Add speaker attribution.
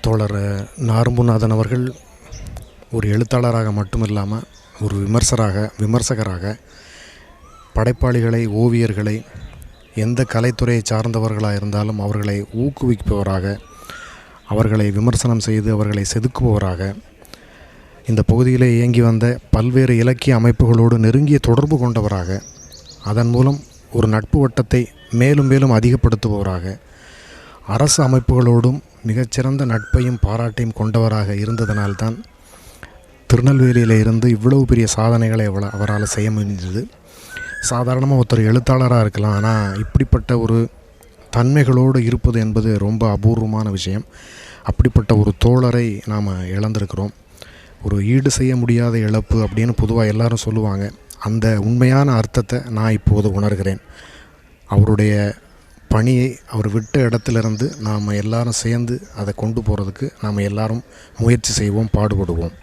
Speaker 1: தோழர் நாரும்புநாதன் அவர்கள் ஒரு எழுத்தாளராக மட்டுமில்லாமல் ஒரு விமர்சராக விமர்சகராக படைப்பாளிகளை ஓவியர்களை எந்த கலைத்துறையை சார்ந்தவர்களாக இருந்தாலும் அவர்களை ஊக்குவிப்பவராக அவர்களை விமர்சனம் செய்து அவர்களை செதுக்குபவராக இந்த பகுதியில் இயங்கி வந்த பல்வேறு இலக்கிய அமைப்புகளோடு நெருங்கிய தொடர்பு கொண்டவராக அதன் மூலம் ஒரு நட்பு வட்டத்தை மேலும் மேலும் அதிகப்படுத்துபவராக அரசு அமைப்புகளோடும் மிகச்சிறந்த நட்பையும் பாராட்டையும் கொண்டவராக இருந்ததனால்தான் திருநெல்வேலியில் இருந்து இவ்வளவு பெரிய சாதனைகளை அவள அவரால் செய்ய முடிஞ்சது. சாதாரணமாக ஒருத்தர் எழுத்தாளராக இருக்கலாம். ஆனால் இப்படிப்பட்ட ஒரு தன்மைகளோடு இருப்பது என்பது ரொம்ப அபூர்வமான விஷயம். அப்படிப்பட்ட ஒரு தோழரை நாம் இழந்திருக்கிறோம். ஒரு ஈடு செய்ய முடியாத இழப்பு அப்படின்னு பொதுவாக எல்லாரும் சொல்லுவாங்க. அந்த உண்மையான அர்த்தத்தை நான் இப்போது உணர்கிறேன். அவருடைய பணியை அவர் விட்ட இடத்துலேருந்து நாம் எல்லாரும் சேர்ந்து அதை கொண்டு போகிறதுக்கு நாம் எல்லாரும் முயற்சி செய்வோம் பாடுபடுவோம்.